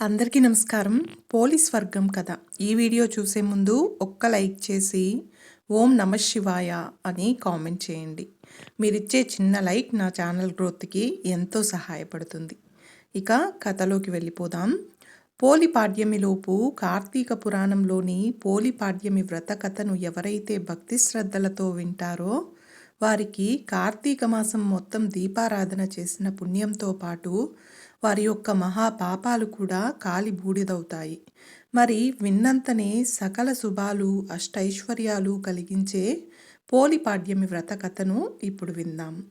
అందరికీ నమస్కారం. పోలీస్ వర్గం కథ. ఈ వీడియో చూసే ముందు ఒక్క లైక్ చేసి ఓం నమ శివాయ అని కామెంట్ చేయండి. మీరిచ్చే చిన్న లైక్ నా ఛానల్ గ్రోత్కి ఎంతో సహాయపడుతుంది. ఇక కథలోకి వెళ్ళిపోదాం. పోలి పాడ్యమిలోపు కార్తీక పురాణంలోని పోలి పాడ్యమి వ్రత కథను ఎవరైతే భక్తి శ్రద్ధలతో వింటారో వారికి కార్తీక మాసం మొత్తం దీపారాధన చేసిన పుణ్యంతో పాటు వారి యొక్క మహా పాపాలు కూడా కాలి బూడిదవుతాయి. మరి విన్నంతనే సకల శుభాలు అష్టైశ్వర్యాలు కలిగించే పోలిపాడ్యమి వ్రత కథను ఇప్పుడు విందాం.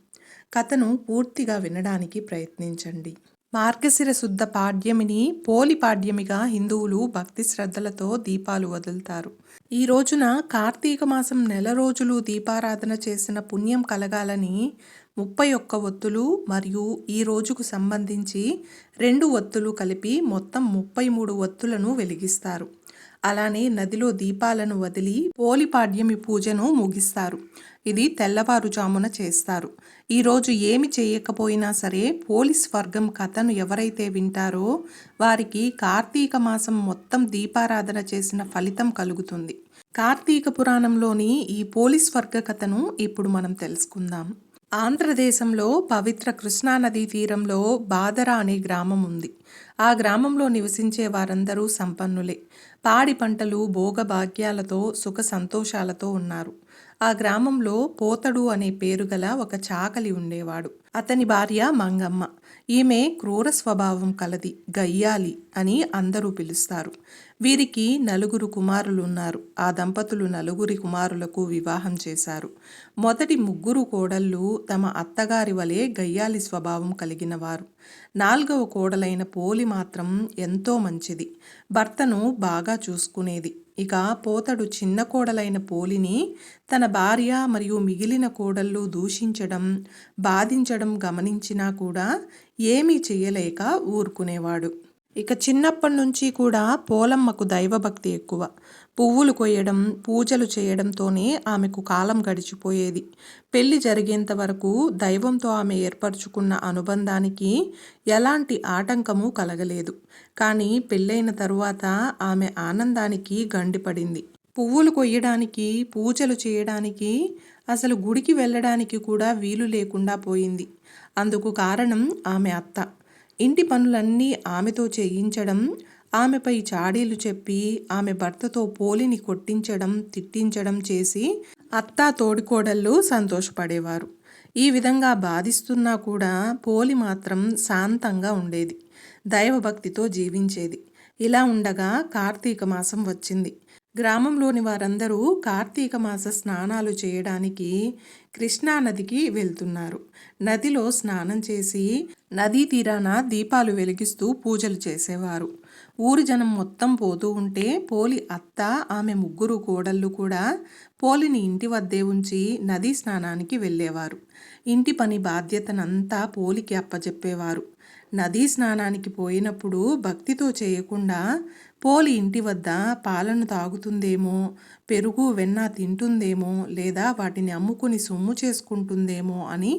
కథను పూర్తిగా వినడానికి ప్రయత్నించండి. మార్గశిర శుద్ధ పాడ్యమిని పోలి పాడ్యమిగా హిందువులు భక్తి శ్రద్ధలతో దీపాలు వదులుతారు. ఈ రోజున కార్తీక మాసం నెల రోజులు దీపారాధన చేసిన పుణ్యం కలగాలని ముప్పై ఒక్క ఒత్తులు మరియు ఈ రోజుకు సంబంధించి రెండు ఒత్తులు కలిపి మొత్తం ముప్పై మూడు ఒత్తులను వెలిగిస్తారు. అలానే నదిలో దీపాలను వదిలి పోలిపాడ్యమి పూజను ముగిస్తారు. ఇది తెల్లవారుజామున చేస్తారు. ఈరోజు ఏమి చేయకపోయినా సరే పోలీస్ వర్గం కథను ఎవరైతే వింటారో వారికి కార్తీక మాసం మొత్తం దీపారాధన చేసిన ఫలితం కలుగుతుంది. కార్తీక పురాణంలోని ఈ పోలీస్ వర్గ కథను ఇప్పుడు మనం తెలుసుకుందాం. ఆంధ్రదేశంలో పవిత్ర కృష్ణానదీ తీరంలో బాదర అనే గ్రామం ఉంది. ఆ గ్రామంలో నివసించే వారందరూ సంపన్నులే. పాడి పంటలు భోగభాగ్యాలతో సుఖ సంతోషాలతో ఉన్నారు. ఆ గ్రామంలో పోతడు అనే పేరు గల ఒక చాకలి ఉండేవాడు. అతని భార్య మంగమ్మ. ఈమె క్రూర స్వభావం కలది గయ్యాలి అని అందరూ పిలుస్తారు. వీరికి నలుగురు కుమారులు ఉన్నారు ఆ దంపతులు నలుగురి కుమారులకు వివాహం చేశారు. మొదటి ముగ్గురు కోడళ్ళు తమ అత్తగారి వలె గయ్యాలి స్వభావం కలిగిన వారు నాలుగవ కోడలైన పోలి మాత్రం ఎంతో మంచిది. భర్తను బాగా చూసుకునేది. ఇక పోతడు చిన్న కోడలైన పోలిని తన భార్య మరియు మిగిలిన కోడళ్ళు దూషించడం బాధించడం గమనించినా కూడా ఏమీ చేయలేక ఊరుకునేవాడు. ఇక చిన్నప్పటి నుంచి కూడా పోలమ్మకు దైవభక్తి ఎక్కువ. పువ్వులు కొయ్యడం పూజలు చేయడంతోనే ఆమెకు కాలం గడిచిపోయేది. పెళ్ళి జరిగేంత వరకు దైవంతో ఆమె ఏర్పరచుకున్న అనుబంధానికి ఎలాంటి ఆటంకము కలగలేదు. కానీ పెళ్ళైన తరువాత ఆమె ఆనందానికి గండిపడింది. పువ్వులు కొయ్యడానికి పూజలు చేయడానికి అసలు గుడికి వెళ్ళడానికి కూడా వీలు లేకుండా పోయింది. అందుకు కారణం ఆమె అత్త. ఇంటి పనులన్నీ ఆమెతో చేయించడం ఆమెపై చాడీలు చెప్పి ఆమె భర్తతో పోలిని కొట్టించడం తిట్టించడం చేసి అత్తా తోడికోడళ్ళు సంతోషపడేవారు. ఈ విధంగా బాధిస్తున్నా కూడా పోలి మాత్రం శాంతంగా ఉండేది. దైవభక్తితో జీవించేది. ఇలా ఉండగా కార్తీక మాసం వచ్చింది. గ్రామంలోని వారందరూ కార్తీక మాస స్నానాలు చేయడానికి కృష్ణానదికి వెళ్తున్నారు. నదిలో స్నానం చేసి నదీ తీరాన దీపాలు వెలిగిస్తూ పూజలు చేసేవారు. ఊరి జనం మొత్తం పోతూ ఉంటే పోలి అత్త ఆమె ముగ్గురు కోడళ్ళు కూడా పోలిని ఇంటి వద్దే ఉంచి నదీ స్నానానికి వెళ్ళేవారు. ఇంటి పని బాధ్యతనంతా పోలికి అప్పచెప్పేవారు నదీ స్నానానికి పోయినప్పుడు భక్తితో చేయకుండా పోలి ఇంటి వద్ద పాలను తాగుతుందేమో పెరుగు వెన్న తింటుందేమో లేదా వాటిని అమ్ముకుని సొమ్ము చేసుకుంటుందేమో అని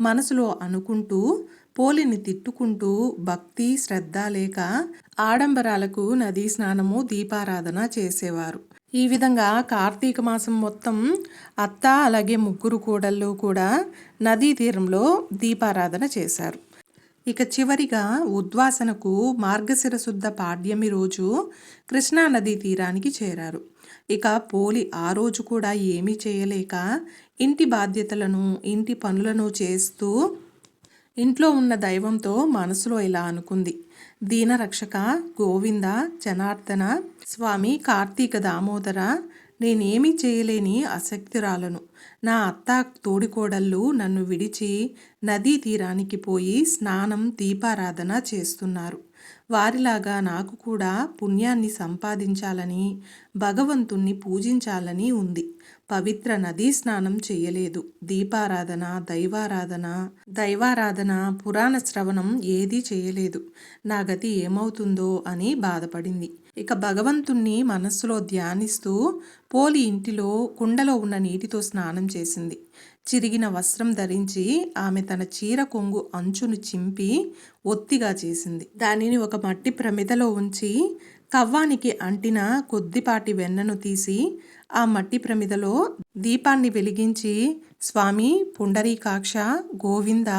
మనసులో అనుకుంటూ పోలిని తిట్టుకుంటూ భక్తి శ్రద్ధ లేక ఆడంబరాలకు నదీ స్నానము దీపారాధన చేసేవారు. ఈ విధంగా కార్తీక మాసం మొత్తం అత్త అలాగే ముగ్గురు కూడళ్ళు కూడా నదీ తీరంలో దీపారాధన చేశారు. ఇక చివరిగా ఉద్వాసనకు మార్గశిర శుద్ధ పాడ్యమి రోజు కృష్ణానదీ తీరానికి చేరారు. ఇక పోలి ఆ రోజు కూడా ఏమీ చేయలేక ఇంటి బాధ్యతలను ఇంటి పనులను చేస్తూ ఇంట్లో ఉన్న దైవంతో మనసులో ఇలా అనుకుంది. దీనరక్షక గోవింద జనార్దన స్వామి కార్తీక దామోదర నేనేమీ చేయలేని అశక్తిరాలను. నా అత్త తోడికోడళ్ళు నన్ను విడిచి నదీ తీరానికి పోయి స్నానం దీపారాధన చేస్తున్నారు. వారిలాగా నాకు కూడా పుణ్యాన్ని సంపాదించాలని భగవంతుణ్ణి పూజించాలని ఉంది. పవిత్ర నదీ స్నానం చేయలేదు. దీపారాధన దైవారాధన దైవారాధన పురాణ శ్రవణం ఏదీ చేయలేదు. నా గతి ఏమవుతుందో అని బాధపడింది. ఇక భగవంతుణ్ణి మనస్సులో ధ్యానిస్తూ పోలి ఇంటిలో కుండలో ఉన్న నీటితో స్నానం చేసింది. చిరిగిన వస్త్రం ధరించి ఆమె తన చీర కొంగు అంచును చింపి ఒత్తిగా చేసింది. దానిని ఒక మట్టి ప్రమిదలో ఉంచి కవ్వానికి అంటిన కొద్దిపాటి వెన్నను తీసి ఆ మట్టి ప్రమిదలో దీపాన్ని వెలిగించి స్వామి పుండరీకాక్ష గోవింద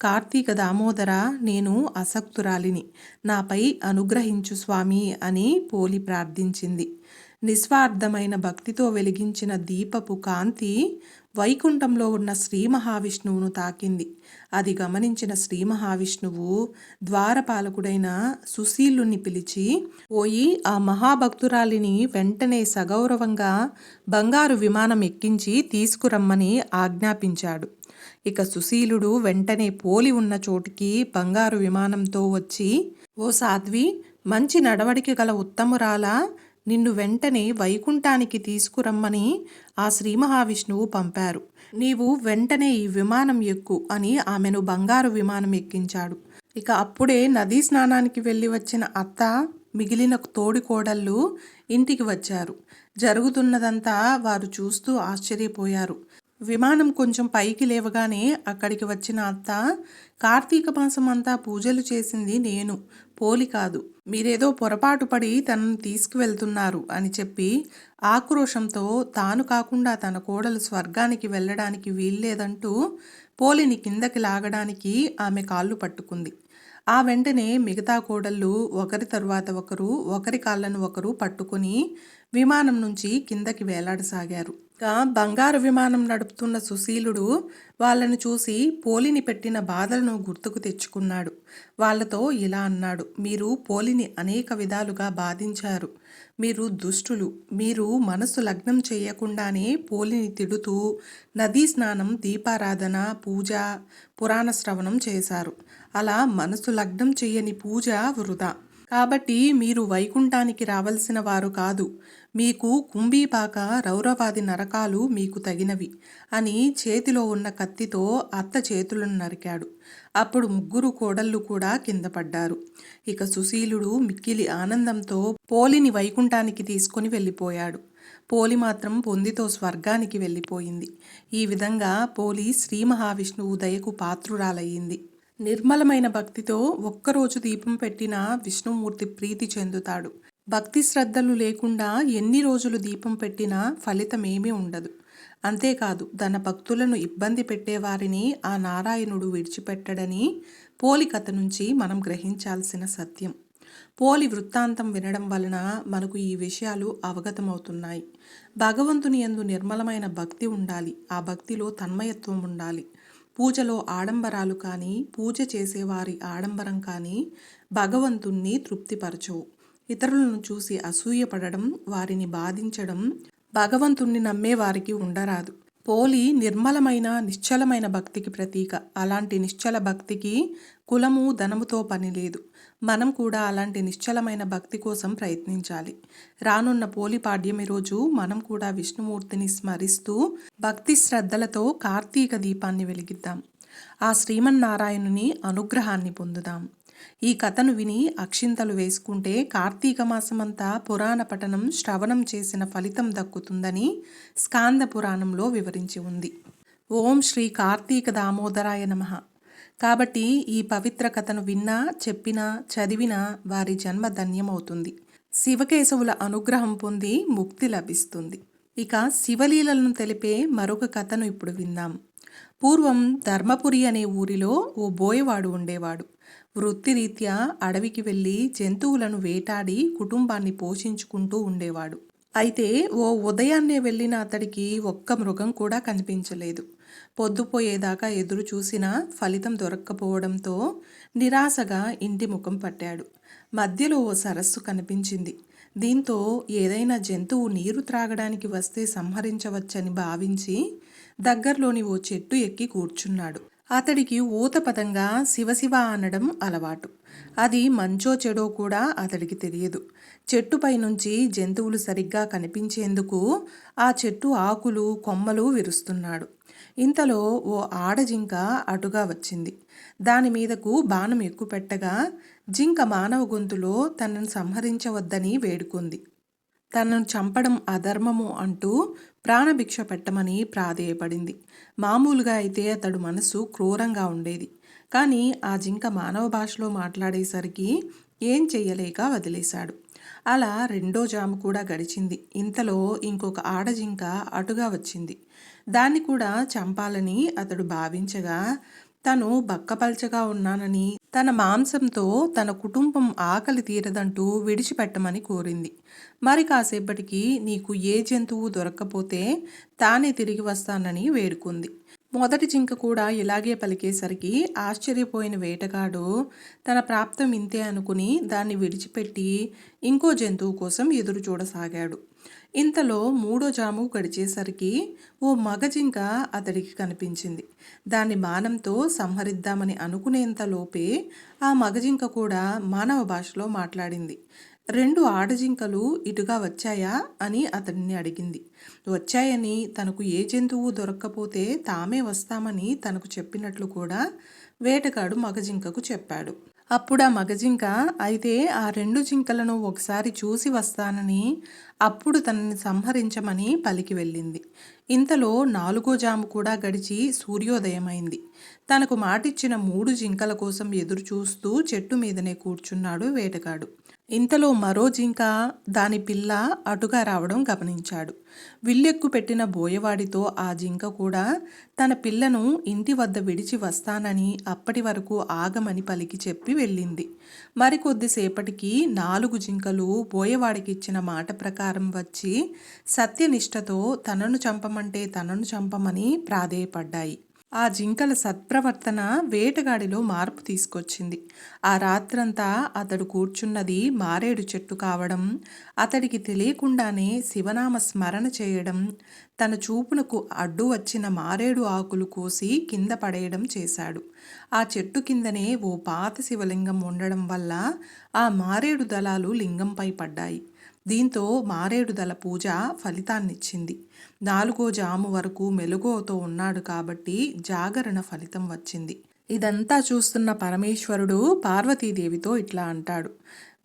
కార్తీక దామోదర నేను అసక్తురాలిని. నాపై అనుగ్రహించు స్వామి అని పోలి ప్రార్థించింది. నిస్వార్థమైన భక్తితో వెలిగించిన దీపపు కాంతి వైకుంఠంలో ఉన్న శ్రీ మహావిష్ణువును తాకింది. అది గమనించిన శ్రీ మహావిష్ణువు ద్వారపాలకుడైన సుశీలుని పిలిచి పోయి ఆ మహాభక్తురాలిని వెంటనే సగౌరవంగా బంగారు విమానం ఎక్కించి తీసుకురమ్మని ఆజ్ఞాపించాడు. ఇక సుశీలుడు వెంటనే పోలి ఉన్న చోటికి బంగారు విమానంతో వచ్చి ఓ సాధ్వి మంచి నడవడికి గల ఉత్తమురాల నిన్ను వెంటనే వైకుంఠానికి తీసుకురమ్మని ఆ శ్రీ మహావిష్ణువు పంపారు. నీవు వెంటనే ఈ విమానం ఎక్కు అని ఆమెను బంగారు విమానం ఎక్కించాడు. ఇక అప్పుడే నదీ స్నానానికి వెళ్ళి వచ్చిన అత్త మిగిలిన తోడి కోడళ్ళు ఇంటికి వచ్చారు. జరుగుతున్నదంతా వారు చూస్తూ ఆశ్చర్యపోయారు. విమానం కొంచెం పైకి లేవగానే అక్కడికి వచ్చిన అత్త కార్తీక మాసం అంతా పూజలు చేసింది నేను పోలి కాదు. మీరేదో పొరపాటు పడి తనను తీసుకువెళ్తున్నారు అని చెప్పి ఆక్రోషంతో తాను కాకుండా తన కోడలు స్వర్గానికి వెళ్ళడానికి వీల్లేదంటూ పోలిని కిందకి లాగడానికి ఆమె కాళ్ళు పట్టుకుంది. ఆ వెంటనే మిగతా కోడళ్ళు ఒకరి తరువాత ఒకరు ఒకరి కాళ్ళను ఒకరు పట్టుకొని విమానం నుంచి కిందకి వేలాడసాగారు. ఇక బంగారు విమానం నడుపుతున్న సుశీలుడు వాళ్ళను చూసి పోలిని పెట్టిన బాధలను గుర్తుకు తెచ్చుకున్నాడు. వాళ్ళతో ఇలా అన్నాడు మీరు పోలిని అనేక విధాలుగా బాధించారు. మీరు దుష్టులు. మీరు మనసు లగ్నం చేయకుండానే పోలిని తిడుతూ నదీ స్నానం దీపారాధన పూజ పురాణ శ్రవణం చేశారు. అలా మనసు లగ్నం చేయని పూజ వృధా. కాబట్టి మీరు వైకుంఠానికి రావలసిన వారు కాదు. మీకు కుంభీపాక రౌరవాది నరకాలు మీకు తగినవి అని చేతిలో ఉన్న కత్తితో అత్త చేతులను నరికాడు. అప్పుడు ముగ్గురు కోడళ్ళు కూడా కింద పడ్డారు. ఇక సుశీలుడు మిక్కిలి ఆనందంతో పోలిని వైకుంఠానికి తీసుకొని వెళ్ళిపోయాడు. పోలి మాత్రం పొందితో స్వర్గానికి వెళ్ళిపోయింది. ఈ విధంగా పోలి శ్రీ మహావిష్ణువు దయకు పాత్రురాలయ్యింది. నిర్మలమైన భక్తితో ఒక్కరోజు దీపం పెట్టిన విష్ణుమూర్తి ప్రీతి చెందుతాడు. భక్తి శ్రద్ధలు లేకుండా ఎన్ని రోజులు దీపం పెట్టినా ఫలితమేమీ ఉండదు. అంతేకాదు తన భక్తులను ఇబ్బంది పెట్టేవారిని ఆ నారాయణుడు విడిచిపెట్టడని పోలి కథ నుంచి మనం గ్రహించాల్సిన సత్యం. పోలి వృత్తాంతం వినడం వలన మనకు ఈ విషయాలు అవగతమవుతున్నాయి. భగవంతుని ఎందు నిర్మలమైన భక్తి ఉండాలి. ఆ భక్తిలో తన్మయత్వం ఉండాలి. పూజలో ఆడంబరాలు కానీ పూజ చేసేవారి ఆడంబరం కానీ భగవంతుణ్ణి తృప్తిపరచవు. ఇతరులను చూసి అసూయపడడం వారిని బాధించడం భగవంతుణ్ణి నమ్మేవారికి ఉండరాదు. పోలి నిర్మలమైన నిశ్చలమైన భక్తికి ప్రతీక. అలాంటి నిశ్చల భక్తికి కులము ధనముతో పని లేదు. మనం కూడా అలాంటి నిశ్చలమైన భక్తి కోసం ప్రయత్నించాలి. రానున్న పోలి పాడ్యమి రోజు మనం కూడా విష్ణుమూర్తిని స్మరిస్తూ భక్తి శ్రద్ధలతో కార్తీక దీపాన్ని వెలిగిద్దాం. ఆ శ్రీమన్నారాయణుని అనుగ్రహాన్ని పొందుదాం. ఈ కథను విని అక్షింతలు వేసుకుంటే కార్తీక మాసమంతా పురాణ పఠనం శ్రవణం చేసిన ఫలితం దక్కుతుందని స్కాంద పురాణంలో వివరించి ఉంది. ఓం శ్రీ కార్తీక దామోదరాయ నమ. కాబట్టి ఈ పవిత్ర కథను విన్నా చెప్పినా చదివినా వారి జన్మ ధన్యమవుతుంది. శివకేశవుల అనుగ్రహం పొంది ముక్తి లభిస్తుంది. ఇక శివలీలను తెలిపే మరొక కథను ఇప్పుడు విందాం. పూర్వం ధర్మపురి అనే ఊరిలో ఓ బోయవాడు ఉండేవాడు. వృత్తిరీత్యా అడవికి వెళ్ళి జంతువులను వేటాడి కుటుంబాన్ని పోషించుకుంటూ ఉండేవాడు. అయితే ఓ ఉదయాన్నే వెళ్ళిన అతడికి ఒక్క మృగం కూడా కనిపించలేదు. పొద్దుపోయేదాకా ఎదురు చూసినా ఫలితం దొరక్కపోవడంతో నిరాశగా ఇంటి ముఖం పట్టాడు. మధ్యలో ఓ సరస్సు కనిపించింది. దీంతో ఏదైనా జంతువు నీరు త్రాగడానికి వస్తే సంహరించవచ్చని భావించి దగ్గరలోని ఓ చెట్టు ఎక్కి కూర్చున్నాడు. అతడికి ఊతపదంగా శివశివ అనడం అలవాటు. అది మంచో చెడో కూడా అతడికి తెలియదు. చెట్టుపై నుంచి జంతువులు సరిగ్గా కనిపించేందుకు ఆ చెట్టు ఆకులు కొమ్మలు విరుస్తున్నాడు. ఇంతలో ఓ ఆడజింక అటుగా వచ్చింది. దాని మీదకు బాణం ఎక్కుపెట్టగా జింక మానవ గొంతులో తనను సంహరించవద్దని వేడుకుంది. తనను చంపడం అధర్మము అంటూ ప్రాణభిక్ష పెట్టమని ప్రాధేయపడింది. మామూలుగా అయితే అతడు మనసు క్రూరంగా ఉండేది. కానీ ఆ జింక మానవ భాషలో మాట్లాడేసరికి ఏం చెయ్యలేక వదిలేశాడు. అలా రెండో జాము కూడా గడిచింది. ఇంతలో ఇంకొక ఆడజింక అటుగా వచ్చింది. దాన్ని కూడా చంపాలని అతడు భావించగా తను బక్కపల్చగా ఉన్నానని తన మాంసంతో తన కుటుంబం ఆకలి తీరదంటూ విడిచిపెట్టమని కోరింది. మరి కాసేపటికి నీకు ఏ జంతువు దొరక్కపోతే తానే తిరిగి వస్తానని వేడుకుంది. మొదటి జింక కూడా ఇలాగే పలికేసరికి ఆశ్చర్యపోయిన వేటగాడు తన ప్రాప్తం ఇంతే అనుకుని దాన్ని విడిచిపెట్టి ఇంకో జంతువు కోసం ఎదురు చూడసాగాడు. ఇంతలో మూడో జాము గడిచేసరికి ఓ మగ జింక అతడికి కనిపించింది. దాన్ని బాణంతో సంహరిద్దామని అనుకునేంతలోపే ఆ మగజింక కూడా మానవ భాషలో మాట్లాడింది. రెండు ఆడజింకలు ఇటుగా వచ్చాయా అని అతడిని అడిగింది. వచ్చాయని తనకు ఏ జంతువు దొరక్కపోతే తామే వస్తామని తనకు చెప్పినట్లు కూడా వేటగాడు మగజింకకు చెప్పాడు. అప్పుడు ఆ మగజింక అయితే ఆ రెండు జింకలను ఒకసారి చూసి వస్తానని అప్పుడు తనని సంహరించమని పలికి వెళ్ళింది. ఇంతలో నాలుగో జాము కూడా గడిచి సూర్యోదయమైంది. తనకు మాటిచ్చిన మూడు జింకల కోసం ఎదురు చూస్తూ చెట్టు మీదనే కూర్చున్నాడు వేటగాడు. ఇంతలో మరో జింక దాని పిల్ల అటుగా రావడం గమనించాడు. విల్లెక్కు పెట్టిన బోయవాడితో ఆ జింక కూడా తన పిల్లను ఇంటి వద్ద విడిచి వస్తానని అప్పటి వరకు ఆగమని పలికి చెప్పి వెళ్ళింది. మరికొద్దిసేపటికి నాలుగు జింకలు బోయవాడికి ఇచ్చిన మాట ప్రకారం వచ్చి సత్యనిష్టతో తనను చంపమంటే తనను చంపమని ప్రాధేయపడ్డాయి. ఆ జింకల సత్ప్రవర్తన వేటగాడిలో మార్పు తీసుకొచ్చింది. ఆ రాత్రంతా అతడు కూర్చున్నది మారేడు చెట్టు కావడం అతడికి తెలియకుండానే శివనామ స్మరణ చేయడం తన చూపునకు అడ్డు వచ్చిన మారేడు ఆకులు కోసి కింద పడేయడం చేశాడు. ఆ చెట్టు కిందనే ఓ పాత శివలింగం ఉండడం వల్ల ఆ మారేడు దళాలు లింగంపై పడ్డాయి. దీంతో మారేడుదల పూజ ఫలితాన్నిచ్చింది. నాలుగో జాము వరకు మెలుగోతో ఉన్నాడు కాబట్టి జాగరణ ఫలితం వచ్చింది. ఇదంతా చూస్తున్న పరమేశ్వరుడు పార్వతీదేవితో ఇట్లా అంటాడు.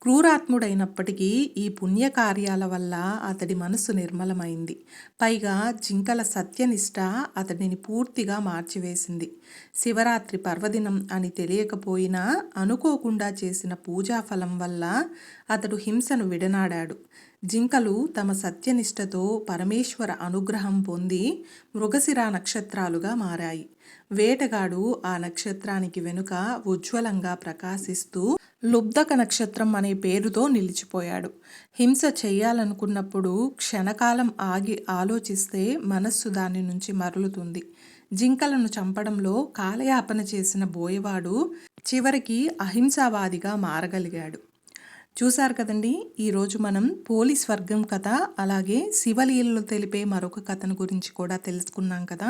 క్రూరాత్ముడైనప్పటికీ ఈ పుణ్యకార్యాల వల్ల అతడి మనస్సు నిర్మలమైంది. పైగా జింకల సత్యనిష్ట అతడిని పూర్తిగా మార్చివేసింది. శివరాత్రి పర్వదినం అని తెలియకపోయినా అనుకోకుండా చేసిన పూజాఫలం వల్ల అతడు హింసను విడనాడాడు. జింకలు తమ సత్యనిష్టతో పరమేశ్వర అనుగ్రహం పొంది మృగశిరా నక్షత్రాలుగా మారాయి. వేటగాడు ఆ నక్షత్రానికి వెనుక ఉజ్వలంగా ప్రకాశిస్తూ లుబ్ధక నక్షత్రం అనే పేరుతో నిలిచిపోయాడు. హింస చేయాలనుకున్నప్పుడు క్షణకాలం ఆగి ఆలోచిస్తే మనస్సు దాని నుంచి మరలుతుంది. జింకలను చంపడంలో కాలయాపన చేసిన బోయవాడు చివరికి అహింసావాదిగా మారగలిగాడు. చూశారు కదండి ఈరోజు మనం పోలీస్ వర్గం కథ అలాగే శివలీలలో తెలిపే మరొక కథను గురించి కూడా తెలుసుకున్నాం కదా.